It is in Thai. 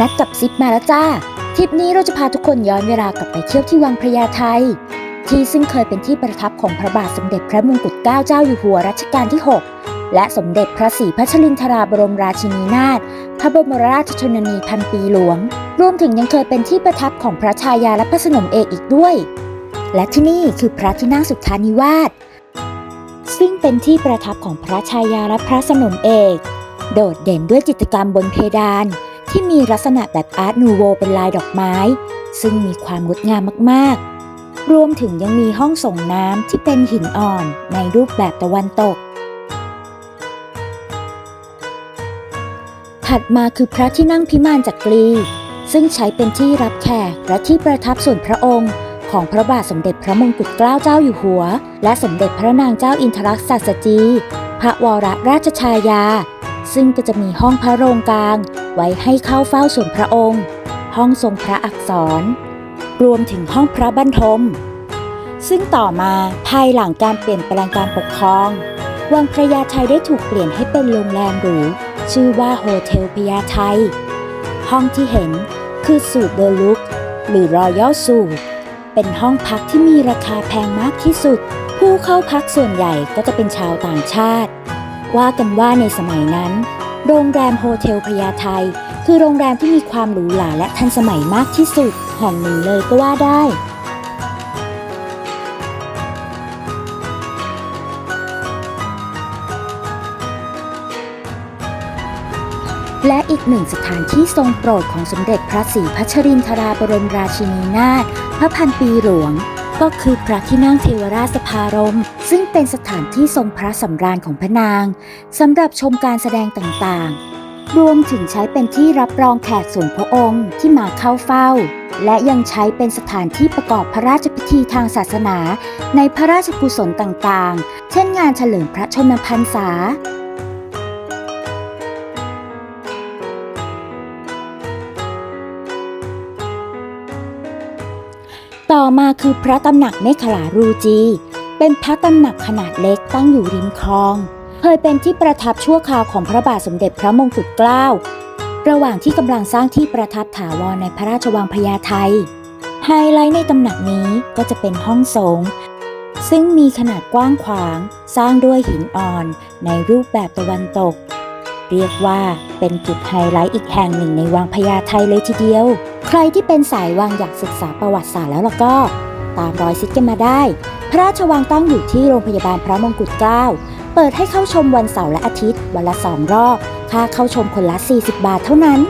นัดกับซิปมาแล้วจ้า ทริปนี้เราจะพาทุกคนย้อนเวลากลับไปเที่ยวที่วังพระยาไทย ที่ซึ่งเคยเป็นที่ประทับของพระบาทสมเด็จพระมงกุฎเกล้าเจ้าอยู่หัวรัชกาลที่ 6 และสมเด็จพระศรีพัชรินทราบรมราชินีนาถพระบรมราชชนนีพันปีหลวง รวมถึงยังเคยเป็นที่ประทับของพระชายาและพระสนมเอกอีกด้วย และที่นี่คือพระที่นั่งสุทธานิวาสซึ่งเป็นที่ประทับของพระชายาและพระสนมเอก โดดเด่นด้วยจิตรกรรมบนเพดาน ที่มีลักษณะแบบอาร์ตนูโวเป็นลายดอกไม้ ซึ่งมีความงดงามมากๆ รวมถึงยังมีห้องส่งน้ำที่เป็นหินอ่อนในรูปแบบตะวันตก ถัดมาคือพระที่นั่งพิมานจักรี ซึ่งใช้เป็นที่รับแขกและที่ประทับส่วนพระองค์ของพระบาทสมเด็จพระมงกุฎเกล้าเจ้าอยู่หัว และสมเด็จพระนางเจ้าอินทรลักษณ์สัสจี พระวรราชชายา ซึ่งก็จะมีห้องพระโรงกลาง ไว้ให้เข้าเฝ้าส่วนพระองค์ ห้องทรงพระอักษร รวมถึงห้องพระบรรทม ซึ่งต่อมาภายหลังการเปลี่ยนแปลงการปกครอง วังพระยาไทได้ถูกเปลี่ยนให้เป็นโรงแรมหรูชื่อว่าโฮเทลพญาไทย ห้องที่เห็นคือสูตรเดลุกหรือรอยัลสูตเป็นห้องพักที่มีราคาแพงมากที่สุด ผู้เข้าพักส่วนใหญ่ก็จะเป็นชาวต่างชาติ ว่ากันว่าในสมัยนั้น โรงแรมโฮเทลพญาไทคือโรงแรมที่มีความหรูหราและทันสมัยมากที่สุด แห่งหนึ่งเลยก็ว่าได้ และอีกหนึ่งสถานที่ทรงโปรดของสมเด็จพระศรีพัชรินทราบรมราชินีนาถพระพันปีหลวง ก็คือพระที่นั่งเทวราชสภารม ซึ่งเป็นสถานที่ทรงพระสำราญของพระนางสำหรับชมการแสดงต่างๆ รวมถึงใช้เป็นที่รับรองแขกส่วนพระองค์ที่มาเข้าเฝ้า และยังใช้เป็นสถานที่ประกอบพระราชพิธีทางศาสนา ในพระราชกุศลต่างๆ เช่นงานเฉลิมพระชนมพรรษา ต่อมาคือพระตำหนักเมขลารูจี เป็นพระตำหนักขนาดเล็กตั้งอยู่ริมคลอง เคยเป็นที่ประทับชั่วคราวของพระบาทสมเด็จพระมงกุฎเกล้า ระหว่างที่กำลังสร้างที่ประทับถาวรในพระราชวังพญาไทไฮไลท์ในตำหนักนี้ก็จะเป็นห้องโถงซึ่งมีขนาดกว้างขวาง สร้างด้วยหินอ่อนในรูปแบบตะวันตก เรียกว่าเป็นจุดไฮไลท์อีกแห่งหนึ่งในวังพญาไทเลยทีเดียว ใครที่เป็นสายวังอยากศึกษาประวัติศาสตร์แล้วล่ะก็ ตามรอยซิดกันมาได้ พระราชวังตั้งอยู่ที่โรงพยาบาลพระมงกุฎเกล้าเปิดให้เข้าชมวันเสาร์และอาทิตย์ วันละสองรอบ ค่าเข้าชมคนละ 40 บาทเท่านั้น